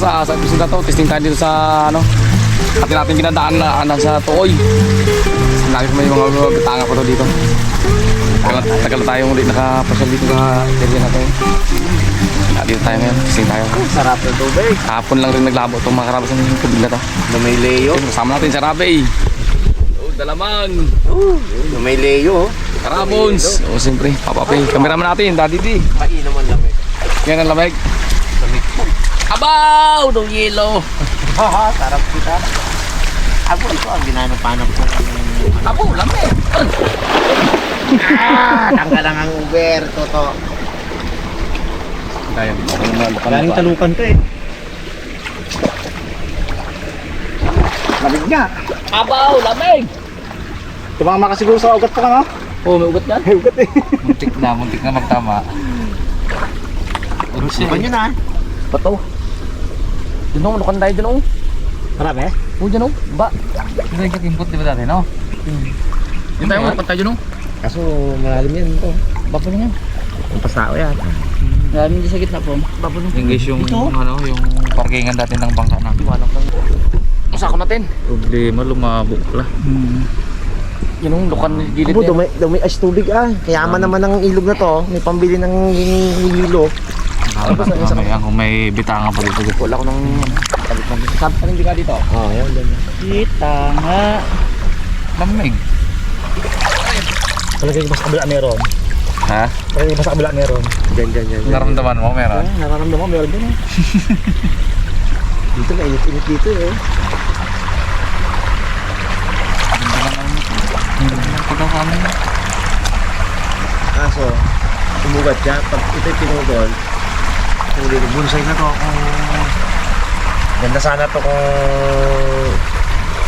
Ah, sa episode na to, testing tayo dito sa ano. Atin natin ginadaan na ano, sa Tuoy. Lagi may mga bitanga pa to dito. Tagal, tagal na tayong ulit nakapasyal dito sa area natin. Ah, dito tayo ngayon, testing tayo. Sarap na tubig. Kahapon lang rin naglabo itong mga karabas ng tubig na to. Na may leyo. Kasama natin si Rabe. Oh, dalaman. Na may leyo. Karabons. Oh, siyempre, papapi. Kameraman natin, Daddy D. Mainom ang lamig. Yan ang lamig. Abaw! No yelo. Haha, sarap kita. Ako ito ang ginanapanap ko. Abaw, lamig. Ah, tanggal lang ang Uber, toto. Kaya. Galing talukan to eh. Lamig nga. Abaw, lamig. Tumama ka siguro sa ugat pa ka, no? Oh, may ugat yan. May ugat eh. Muntik na, muntik na magtama. Iban yun ah. Bato. Dun oh, lukan tayo dun oh. Marami eh. Oh, dyan oh. Ba. Hindi ka kimpot di ba dati, no? Yun tayo, lukan tayo dun oh. Kaso malalim yan to. Bapo na yan. Ang pasao yan. Dami din sa gitna po. Bapo na. Yung Ito? ano, yung parkingan dati ng bangka na. Iwanan lang. Masako natin. Problema lumabo pala. Yun oh, lukan gilid Amo, yan. dumi, dumi as tubig ah. Kayaman naman ng ilog na to. May pambili ng hilo. Ano ba sa isa ang may bitanga pa dito. Wala ko nang talit ng Sabi ka hindi ka dito. Oh, yan. yan. Kita nga. Lamig. Palagay ba sa kabila meron? Ha? Palagay ba sa kabila meron? Diyan, diyan, diyan. Naramdaman mo meron? Ah, nararamdaman mo, meron din eh. dito na, init-init dito eh. Pagkakami. Kaso, umugat siya. Pag ito'y pinugol, huli ko, bunsay na to kung... Ganda sana to kung...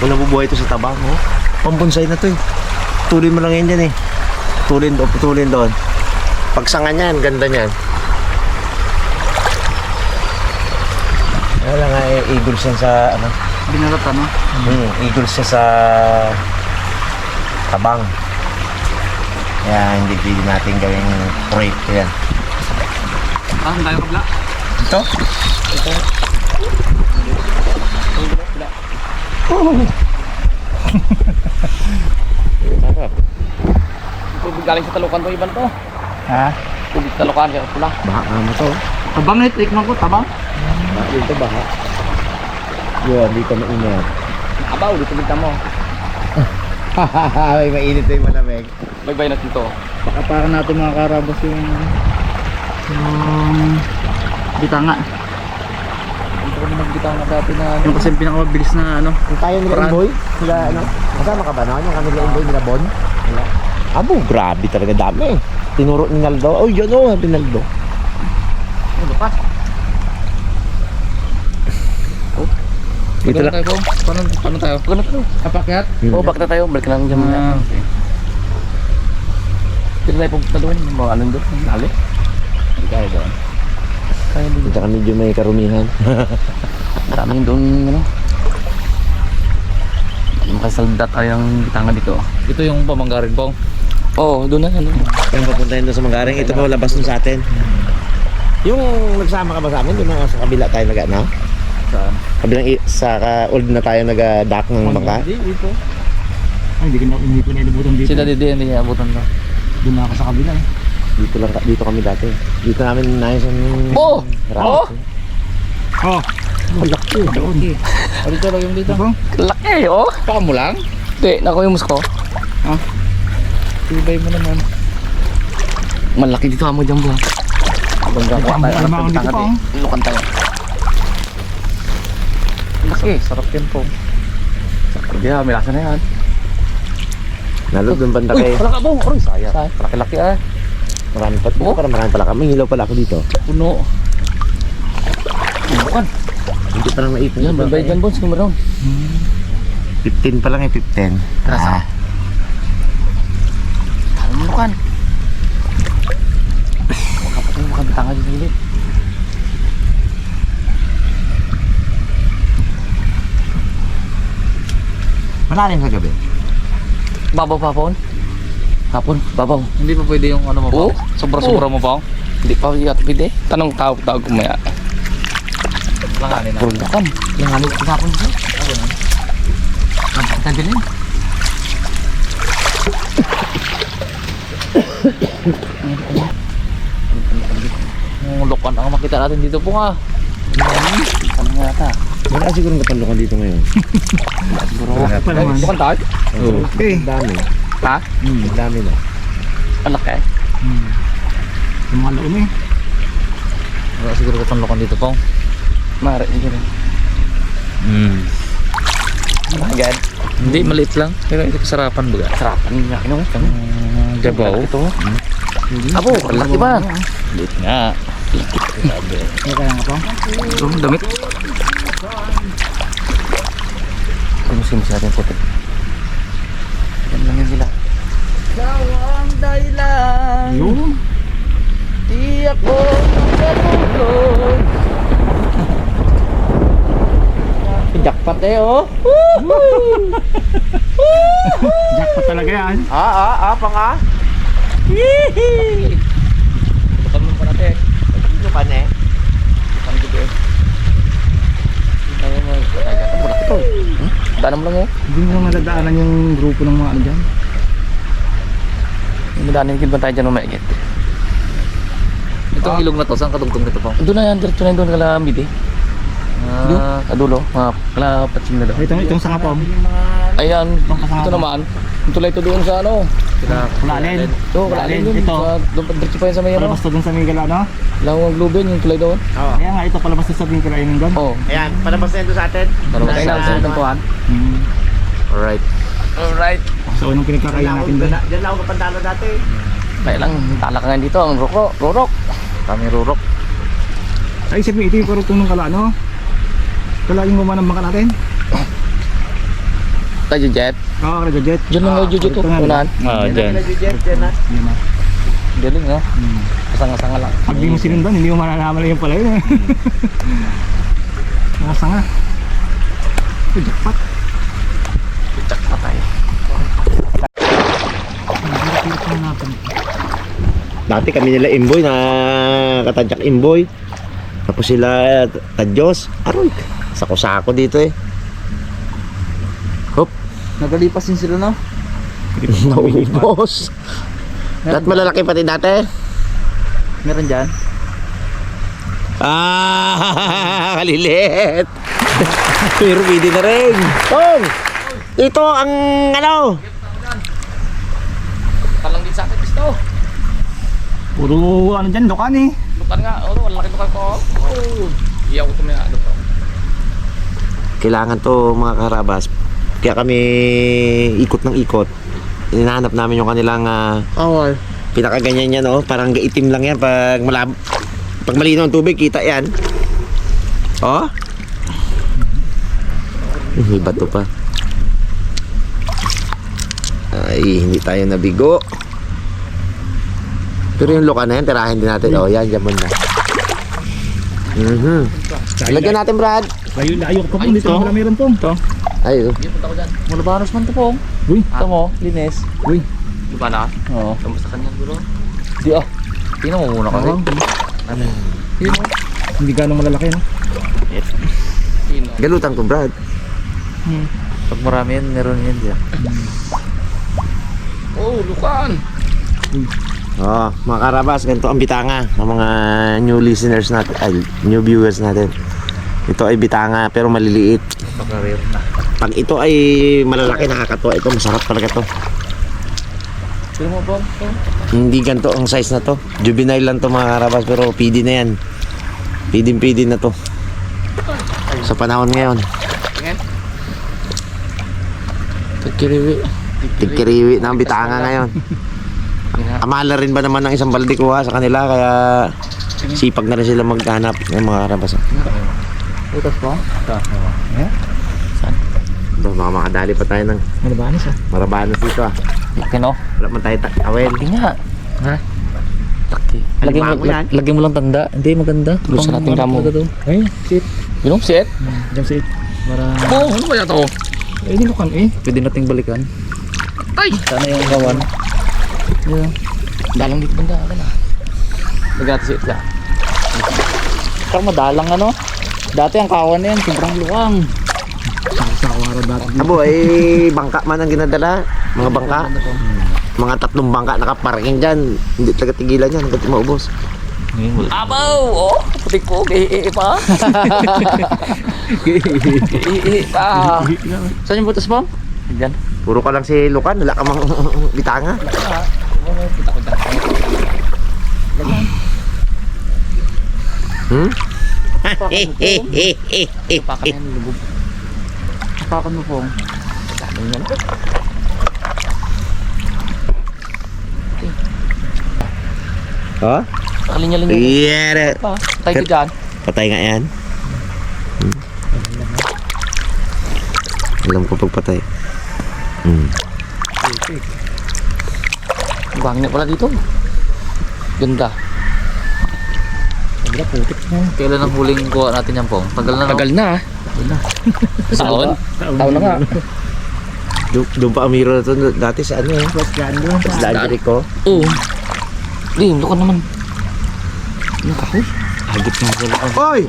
Kung nabubuhay to sa tabang, oh. Pambunsay na to eh. Tuloy mo lang yan dyan eh. Tulin doon, putulin doon. Pagsangan yan, ganda niyan. Wala nga eh, eagles yan sa ano. Binarat ano? Hmm, eagles siya sa tabang. Kaya hindi pwede natin gawing proyekto yan. Ah, tayo kabla. Ito? Tubig galing sa talukan to iban to. Ha? Tubig talukan kaya pula. Baka mo to. Tabang eh, tikman ko, tabang. Baka yun to baka. Yun, dito mainit. Abaw, dito bigta mo. May mainit na yung malamig. Baybay natin to. Baka para natin mga karabas yung... Yung... Bitanga. Dito kami nagbitaw na dati na Yung kasi yung pinakamabilis na ano. Kung tayo nila Parang- Imboy, sila ano? Kasama ka ba noon? Yung kami nila Imboy, nila Bon? Wala. Abo, grabe talaga dami. Tinuro ni Naldo. Oh, yun oh, sabi Naldo. Ano pa? Dito lang. tayo. Paano, paano tayo? Ganun tayo. Kapakyat? Oh, bakit na tayo? Balik lang dyan muna. Ah, okay. Dito tayo pupunta doon. Mga ano doon. Lali. Hindi tayo doon. Kaya Dito ka medyo may karumihan. Maraming doon, ano. Makasaldat ay ang bitanga dito. Ito yung pamanggarin pong. Oo, oh, doon na ano. Yung papuntahin doon sa Manggaring, ito po labas dun sa atin. Yung nagsama ka ba sa amin, doon na sa kabila tayo nag ano? Saan? Kabilang sa ka- old na tayo nag-dock ng bangka. Hindi, ito. Ay, hindi ko na, hindi ko na inabutan dito. Si Daddy D, hindi niya abutan to. Doon na ako sa kabila eh. Dito lang ka- dito kami dati. Dito namin nais ang Oh! Oh! Oh! Malaki. Doon. Oh, dito lang yung dito. Laki, oh! Paka mo lang? Hindi, naku yung musko. Tibay mo naman. Malaki dito amo dyan buwan. Bangga ko tayo. Ano pa dito pa? Lukan tayo. Laki. Sarap yan po. Hindi na, may lasa na yan. Nalog doon banda Uy, kay. wala ka bong. Uy, sayang. Laki-laki ah. Marami pa. Oh. Parang marami pala kami. Hilaw pala ako dito. Puno. Lukan. Hindi pa lang maipon. Yan, babay dyan bones. Numero. 15 pa lang eh, 15. Trasa. Ah, Talo mo lukan. Huwag ka pa tayo makabitanga dito ulit. malalim sa gabi. Babaw pa po. Hapon, babaw. Hindi pa pwede yung ano mo Oo. pa? Sobra-sobra mo pa? Hindi pa ka pwede. Tanong tawag tawag kumaya. Langanin na. Puro lakan. Langanin. Ko. Ah, ganun. Tadilin. Yung lukan ang makita natin dito po nga. Ano nga yata? Wala siguro kapanlukan dito ngayon. Siguro. Ay, bukan tayo. Oo. Okay. Ang dami. Ha? Hmm. Ang dami na. Ang laki. Hmm. Yung mga laon eh. Wala siguro kapanlukan dito po. Mare, hindi rin. Hmm. Agad. Hindi, maliit lang. Pero ito kasarapan baga. Sarapan nga. Ano? Ang jabaw. Ito. Abo, laki ba? Maliit nga. Sabi. Ano kaya nga po? Ito, damit. Kumusin mo sa atin puti. Yan lang yan sila. Sawang dahilan. Yung? Di ako natulog. Jackpot eh oh. Jackpot talaga yan. Ah, ah, ah, pang ah. Bukan mo pa natin. Ano pa ne? Bukan gitu eh. Ay, ay, ay, ay, wala ito eh. Hmm? Daan mo lang eh. Hindi mo nadadaanan yung grupo ng mga ano dyan. Yung madaanin yung tayo dyan umaigit. Itong ilog na to, saan kadugtong nito po? Doon na yan, diretso na yun doon kala Midi. Ah, Kadulo, mga kala Patsing na doon. Itong, itong sanga po. Ayan, ito naman. Yung tulay ito doon sa ano. Kulalin. Ito, wala Alin, din yun. ito. Sa, doon pa diretso pa yan sa may ano. Palabas dun sa Miguel ano? Lawang Globin, yung tulay doon. Oo. Kaya nga ito palabas sa Miguel ayun doon. Oh, Ayan, palabas na ito sa atin. Tayo na sa kantuhan. Hmm. Alright. Alright. So unang pinagkakain natin doon. Diyan lang ako kapantalo dati. Kaya lang, talakangan dito, ang rurok, rurok. Kami rurok. Ay, sabi ito yung karutong ng kala, no? Kala yung gumanang bangka natin. Tayo jet. Oo, oh, jet. Diyan lang yung jet ko, unahan. Ah, dyan. Nag-jet dyan na. Yun na. Galing ha. Kasanga-sanga lang. Pag di mo sinundan, hindi mo malalaman yung pala yun. eh. Mga sanga. Ito, jackpot. Pitak pa Dati kami nila Imboy na katadyak Imboy. Tapos sila Tadyos. Aroy, sako-sako dito eh. Hop, Nagalipas din sila no? naubos. Lahat malalaki pati dati. Meron dyan? Ah, kalilit. Pero pwede na rin. Tong, ito ang ano. Talang din sa akin, gusto. Puro ano dyan, dukan eh. Lukan nga, oh, ang laki lukan ko. Oh. Iyaw ko may ano. Kailangan to mga karabas. Kaya kami ikot ng ikot. Hinahanap namin yung kanilang uh, Awal. pinakaganyan yan, oh. Parang itim lang yan pag malab pag malinaw ang tubig, kita yan. Oh. May bato pa. Ay, hindi tayo nabigo. Pero yung luka na yan, tirahin din natin. Oh, yan, dyan na. Mhm. Lagyan natin, Brad. Layo, layo ko Ay, ito. Wala meron po. Ito. Ay, oh. Hindi, punta ko dyan. Malabanos man to po. Uy. Ito mo, linis. Uy. Di ba na? Oo. Kamusta kanya, bro? Di ah. Tingnan mo muna kasi. Ano? Hindi ganong malalaki, no? Sino? Galutan ko, Brad. Pag marami yan, meron yan dyan. Oh, lukan. Oh, mga karabas, ganito ang bitanga ng mga new listeners natin, ay, new viewers natin. Ito ay bitanga pero maliliit. Na. Pag ito ay malalaki nakakatuwa, ito masarap talaga to. Hindi ganito ang size na to. Juvenile lang to mga karabas pero PD na yan. PD na to. Sa panahon ngayon. Tingin. Tagkiriwi. Tigkiriwi na ang bitanga ngayon. Amala rin ba naman ng isang balde kuha sa kanila kaya sipag na rin sila maghanap ng mga karabas. Utas po? Ito. Ito, baka makadali pa tayo ng Malabanis, ah. marabanos dito ah. Laki no? Wala man tayo ta- awel. Laki nga. Ha? Laki. Lagyan mo, lag- lagyan mo lang tanda. Hindi, maganda. Gusto Pang- natin kamo. talaga to. Ay, sit. Yun, set. Diyan sit. Para Oh, ano ba yan to? Eh, hindi ko kan eh. pwede nating balikan. Ay! Sana yung kawan. Yeah. Dalang dito banda, ano na. Natin set ka. Parang madalang ano? Dati ang kawan na yan, sobrang luwang. Sakawara dati. Abo, ay bangka man ang ginadala. Mga bangka. Mga tatlong bangka nakaparking dyan. Hindi talaga tigilan yan hanggat maubos. Wala. Abaw! Oh, putik ko, gihi pa. Gihi pa. Saan yung butas mo? Diyan. Puro ka lang si Lucan, wala ka mang bitanga. Hmm? Tapakan yan, lubog. Tapakan mo po. Ha? Nakalinya-linya. Yeah. Pa, tayo ko dyan. Patay nga yan. Hmm. Alam ko pagpatay. Hmm. Ang bangin na pala dito. Ganda. Wala putik na. Kailan ang huling kuha natin yan pong? Tagal na? Tagal na. Taon? Taon na nga. Do- Doon pa amiro na to dati sa ano eh. Plus dyan doon. Sa Angelico. Oo. Di, lukon naman. Ano kahoy? Agit nga sila. Oy!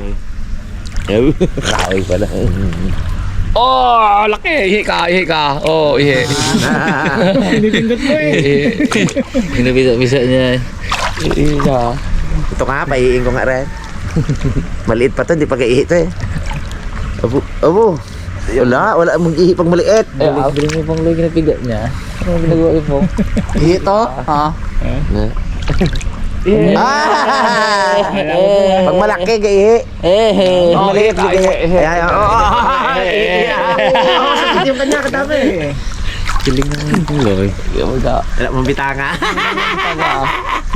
Kahoy pala. Oh, laki. Ihi ka, ihi ka. Oh, ihi. Pinipindot mo eh. Binabisa-bisa niya. Ihi ka. Ito nga, paiiin ko nga rin. Maliit pa to, hindi pa kaiihi to eh. Abo, abo. Wala, wala mong ihi pag maliit. Eh, ah, Bili mo pang lugi na piga niya. Ano ginagawa yung pong? ihi to? Ha? Ihi. Ah! Pag malaki, kaiihi. Eh, Pag maliit, ihi ka, hindi kaiihi. ihi. Ayan. Oo, yung kanya, kadami. Kiling na yung lugi. Ihi ka. Wala mong bitanga.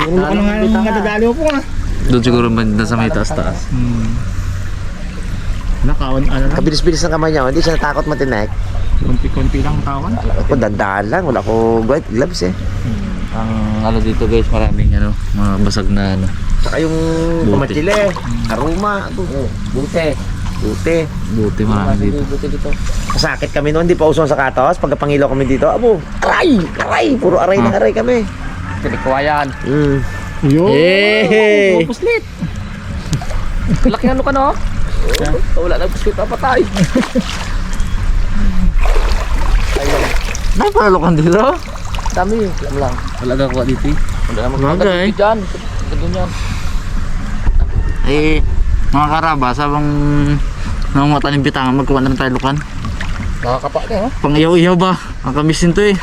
Puro ano nga yung nadadali mo po nga. Doon siguro banda sa may taas-taas. Hmm. Nakawan, ano lang. Kabilis-bilis ng kamay niya, hindi siya natakot matinek. Konti-konti lang kawan. Ako, dandaan lang. Wala ko gloves eh. Ang ano dito guys, maraming ano, mga basag na ano. Saka yung Buti. kumatsile, aroma, Buti. buti. Buti marami dito. Buti dito. Masakit kami noon, di pa usong sa katos. Pagka kami dito, abo, aray, aray, puro aray na aray kami. Tinikuwayan. Mm. Yun. Yay! Puslit. Laki ano ka no? Oh, wala nang biskuit na patay. May palalukan dito? Dami. Alam lang. Wala ka kuha dito eh. Wala Bagay. magkakasya dyan. Ganun yan. Eh, mga karaba, sabang namamata ng bitangan, magkuha na rin tayo lukan. Nakakapa ka, no? Pang iyaw-iyaw ba? Ang kamis nito eh.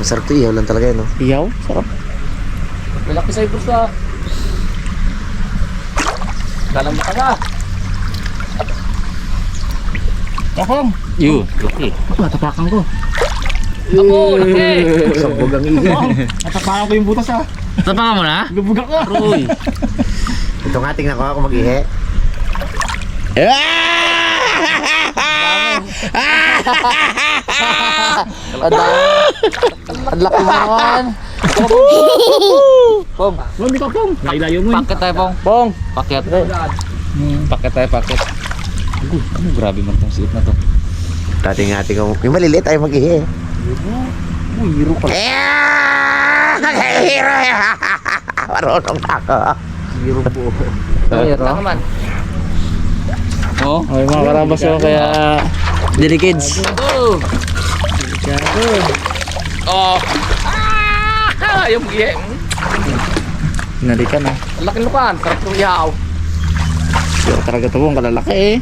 Masarap to, ihaw lang talaga yun, no? Iyaw? Sarap. Lalaki sa ibros ka. Dalam ka na. Akong. Yun, laki. Natapakan ko. Ako, laki. Sabog ang ihi. Natapakan ko yung butas ah. Tapangan mo na? Lubog ako. Roy. Ito nga, tingnan ko ako mag-ihi. Ang laki naman. Pong. Huwag di ka pong. Lailayo mo eh. Paket tayo pong. Pong. Paket. Paket tayo, paket. Uy, ano grabe man tong siit na to. Dati nga, tingnan mo. Yung maliliit tayo mag-ihi. Uy, hiro pala. Marunong ako. Hiro po. Ito naman. Oh, ay mga karabas oh, kaya Dili kids. Oh. Oh. Ah! Yung gihe. Nalikan ah. Laki lukan. Sarap ng yaw. Pero talaga to ang kalalaki eh.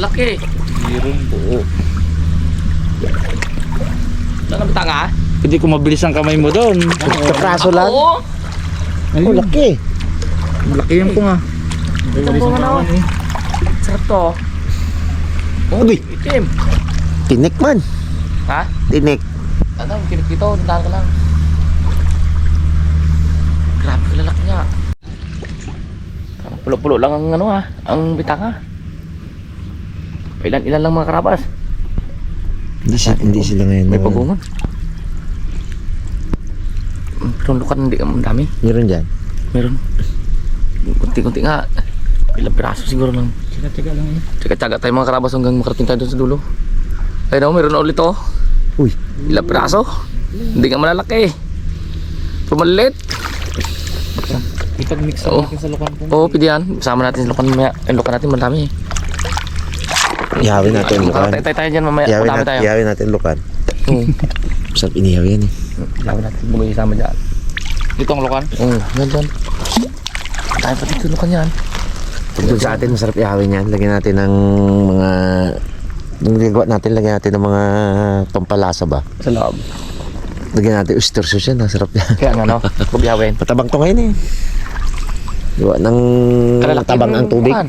Laki. Hirong buo. Ano na tanga? Hindi ko mabilis ang kamay mo doon. Kapraso lang. Oo. Oh, laki. Malaki yan po nga. Ito bunga na oh. Sarap to. Oh, Uy, itim. tinik man. Ha? Tinik. Ano, kinik dito. Nandahan ka lang. Grabe ka lalaki niya. Pulo-pulo lang ang ano ha. Ang bitanga. Ilan-ilan lang mga karabas. Hindi, sila, hindi sila ngayon. May pagungan. Pero ang lukan hindi ang dami. Meron dyan. Meron. Kunti-kunti nga. Ilang piraso siguro lang. Tsaga-tsaga lang eh. Tsaga-tsaga tayo mga karabas hanggang makarating tayo doon sa dulo. Ay no, meron na ulit oh. Uy. Ilang piraso. Hindi nga malalaki. Pero maliit. Ipag-mix natin sa lukan po. Oo, pwede yan. Sama natin yung lukan lukan natin, madami. Ihawin natin lukan. Tayo tayo dyan mamaya. Ihawin natin, tayo. ihawin natin lukan. Oo. Masarap inihaw yan eh. Ihawin natin. Bugay isama dyan. Dito ang lukan. Oo, yan dyan. Tayo pati yung lukan yan. Doon sa atin, masarap ihawin yan. Lagyan natin ng mga... Yung ginagawa natin, lagyan natin ng mga pampalasa ba? Sa loob. Lagyan natin oyster sauce yan. Ang sarap yan. Kaya nga no, huwag ihawin. Patabang to ngayon eh. Gawa ng Kalalaki tabang ang tubig. lukan.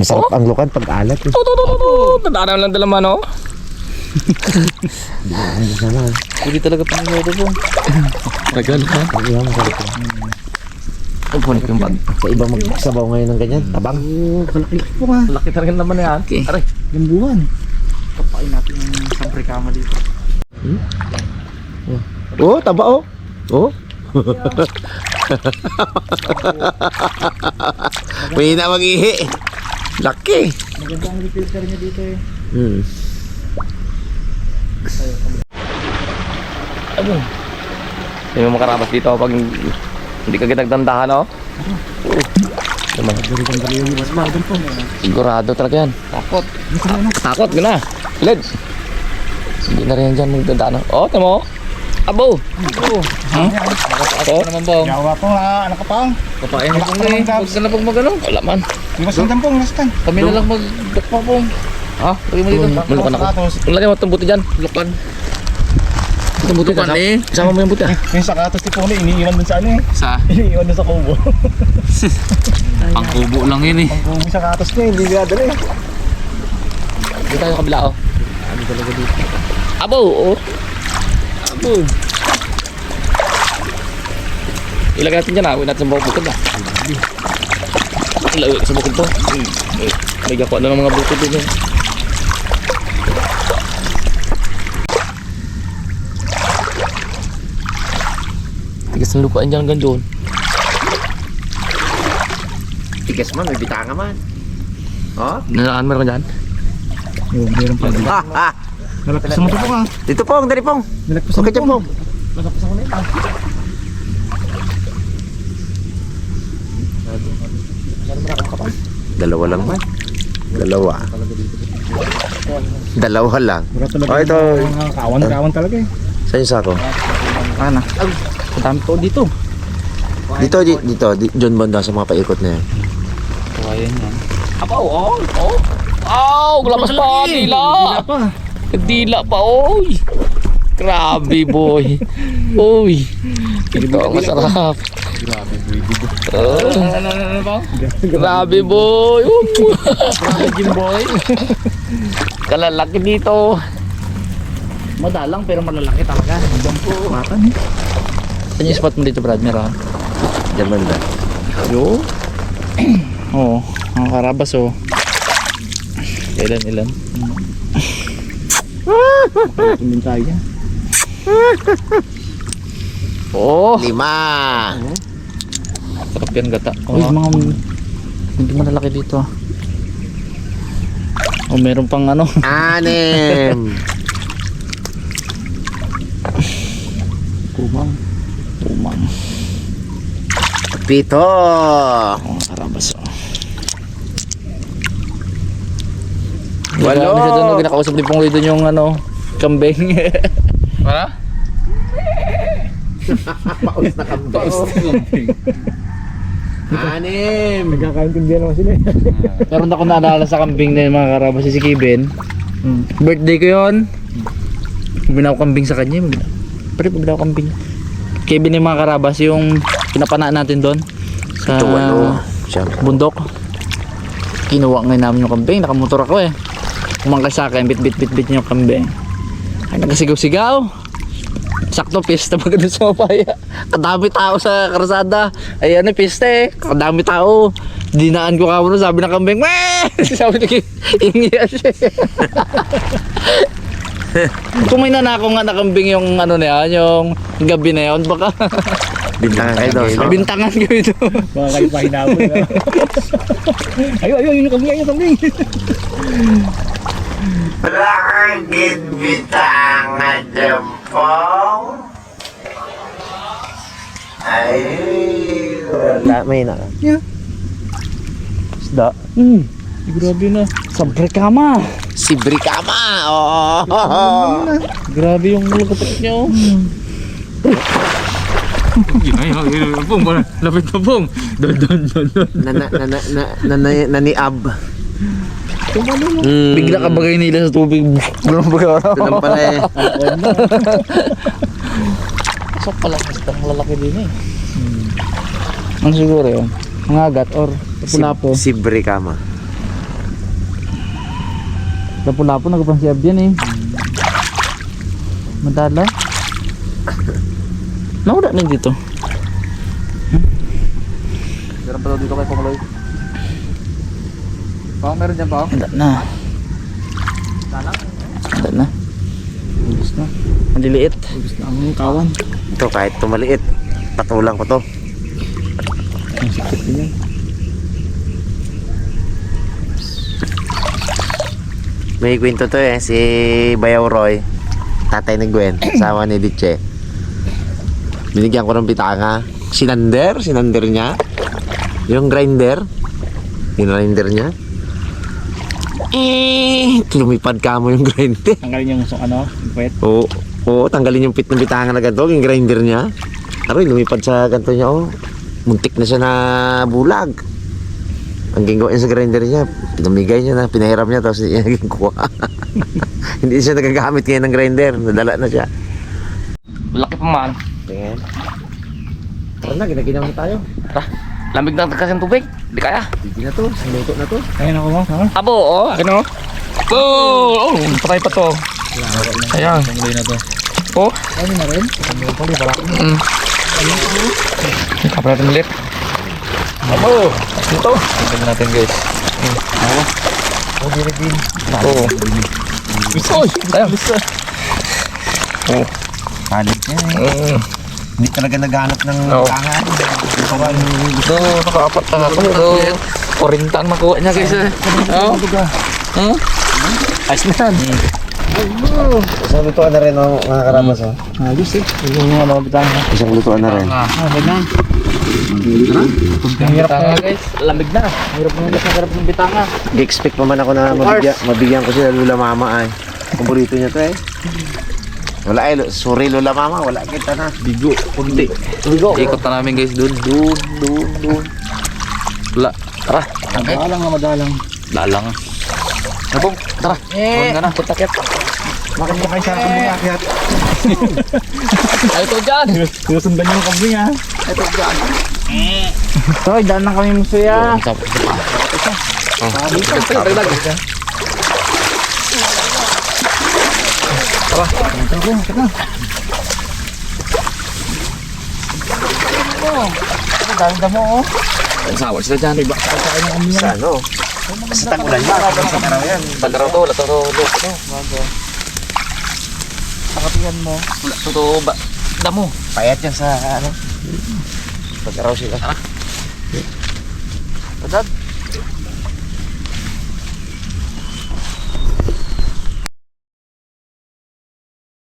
Masarap ang lukan pag alat eh. Tu, tu, tu, tu, tu. Tandaan lang dalaman, no? Hindi talaga pangyayari po. Tagal, ha? Ang ilang masarap yan. Ang punit yung bag. Sa ibang magsabaw ngayon ng ganyan, tabang. Oo, kalaki po nga. Laki talaga naman na yan. Okay. Aray. Limbuhan. Kapain natin yung sampre kama dito. Oh, taba oh. Oh. May na mag-ihi. Laki. Maganda ang filter niya dito eh. Hmm. Ano? Hindi mo makarabas dito pag hindi ka ginagdandahan, no? Naman. Sigurado talaga yan. Takot. Takot, gana. Led. Hindi na rin yan dyan magdadaan. no? Oh, tamo. Abo. Oo. Hmm? Ako naman bang? Yawa po nga, ano ka pa? Kapain mo nga eh. Huwag ka na pag magano. Wala man. Iwas ng tampong, iwas tan. Kami na lang magbukpa po. Ha? Lagay mo dito. Malukan ako. Lagyan mo itong buti dyan. Lukan. Itong buti dyan. eh. Isama mo yung buti ah. Yung sakatos ni Pone, iniiwan dun sa ano eh. Sa Iniiwan dun sa kubo. ang kubo lang yun eh. Ang kubo sakatos niya, hindi dinadala eh. Dito tayo kabila oh. Ano talaga dito? Abo, oh. Abo. Ilagay natin dyan ah. Huwag natin sa bukod bukod ah. Ilagay sa bukod. Eh, May gapo na ng mga bukod din eh. Tigas ng lupaan dyan hanggang doon. Tigas man, may bitanga man. Oh? Nalaan mo rin dyan? Oo, meron pa. Ha, ha. Nalagpas mo ito po nga. Dito pong, dali pong. Nalagpas mo Okay, dyan ito. pong. Nalagpas mo na ito. Dalawa lang man. Dalawa. Dalawa lang. Oh, ito. Kawan-kawan talaga eh. Saan yung sako? Ana. Ang dami po dito. Dito, di- dito. Di, John Banda sa mga paikot na yan. Kawayan yan. Aba, oh, oh. Oh, labas pa, dila. Wala pa. Dila pa, oy. Grabe, boy. Uy. Ito ang masarap. Grabe, boy. Grabe, boy. Grabe Jimboy. Kalalaki dito. Madalang pero malalaki talaga. Hanggang po. Matan eh. Saan yung spot mo dito Brad? Meron? John Banda. Yo. Oo. Ang karabas oh. Ilan ilan? Tumingin tayo dyan. Oh. Lima. Sarap yan gata. Uy, Oh, mga hindi malalaki dito ah. Oh, meron pang ano. Anim. Kumang. Kumang. Pito. Oh, karabas oh. Walo. Ano siya doon, nung kinakausap ni Pong doon yung ano, kambing. Wala? Paus na kambing. Anim. Nagkakaintindihan naman sila eh. Meron ako naalala sa kambing na yung mga karabas si Kevin. Hmm. Birthday ko yun. Binaw kambing sa kanya. Pero binaw kambing. Kevin yung mga karabas, yung pinapanaan natin doon. Sa Ito. Siya. bundok. Kinuha ngayon namin yung kambing. Nakamotor ako eh. Kumangkay sa akin, bit bit bit bit yung kambing. Ay nagasigaw-sigaw. Sakto pista pag sa mapaya. Kadami tao sa karsada. Ay ano pista eh. Kadami tao. Dinaan ko kamo sabi ng kambing, Weh! sabi ni Ingiya siya. Kung may nanako nga na kambing yung ano na yan, yung gabi na yun, baka Bintangan kayo daw. bintangan ko ito. Mga kayo pa hinabol. Ayun, ayun, yung kambing, yung kambing. Langit bitangan Wow. Ay. Dami na. Yeah. Isda. Hmm. Grabe na. Sa Brikama. Si Brikama. Oh. Grabe yung lukutok niya. Hmm. Bong, lapit na bong. Don, don, don, don. Nana, nana, nana, nana, naniab. Mm. Bigla ka bagay nila sa tubig. Bulang bagay. Ito lang pala eh. So pala, basta ang lalaki din eh. Ano siguro yun? Mangagat or lapu-lapo. Si Brikama. Lapu-lapo, nagpansiyab yan eh. Madala. Nawala na dito. Meron pa daw dito kay Pangloy. Pang, meron dyan pa? Wala na. Wala na. Ubus na. Maliliit. Ubus na ang kawan. Ito kahit tumaliit. Patulang ko to. Ang sikit din yan. May kwento to eh. Si Bayaw Roy. Tatay ni Gwen. Asawa ni Diche. Binigyan ko ng pitanga. Sinander. Sinander niya. Yung grinder. Yung grinder niya. Eh, lumipad ka mo yung grinder. Tanggalin yung so, ano, pwet. Oo, oo, tanggalin yung pit ng bitangan na ganito, yung grinder niya. Aroy, lumipad sa ganito niya, oh. Muntik na siya na bulag. Ang gingawa niya sa grinder niya, pinamigay niya na, pinahiram niya, tapos hindi niya naging kuha. hindi siya nagagamit ngayon ng grinder, nadala na siya. Laki pa man. Tingin. Tara na, ginaginaw na tayo. Tara, lamig na kasi ang tubig. Di kaya. Hindi na to, luto na to. Ayun ako mo. Abo, oh, akin oh. Oh, oh, patay pa to. Ayan. Na to. Oh, Ano na rin? mm. Kapal natin ulit. Abo, ito. Tingnan natin guys. Oh. Oy, ayan. Oh. Halit niya eh. Hindi talaga naghanap ng Oo. tangan. Ito, nakaapat na ako. Ito, 40 ang nakuha niya guys. eh. Oh. Hmm? Ayos na yan. Isang lutuan na rin, oh, mga karabas. Oh. Ayos eh. Yung mga ha. Isang lutuan na rin. Ah, ganyan. Ang hirap na guys. Lamig na. Hirap mo na sa ng bitanga. Di-expect pa man ako na mabigyan, mabigyan ko sila Lula Mama ay. Paborito niya to eh. Wala eh, sorry Lula Mama, wala kita na. Bigo. Kunti. Bigo. Ikot na namin guys. Doon, doon, doon, doon. Wala. Tara. Madalang na madalang. Lalang. Nabong. Tara. Eh. ka na. Kutakit. Makita kayo sa akin akyat. Ay, ito dyan. Sinusundan niyo yung kambing ha. Hoy, daan na kami musuya. ba? Ako, kita. Ang dami damo, oh. Ang sawa sila dyan. Iba ka sa akin ng amin. Sa ano? Sa takulan niya. Sa karaw yan. Bandaraw to, lato to, lok. Sakatihan mo. Wala to to, ba? Damo. Payat yan sa ano. Bandaraw sila. Ano? Patad.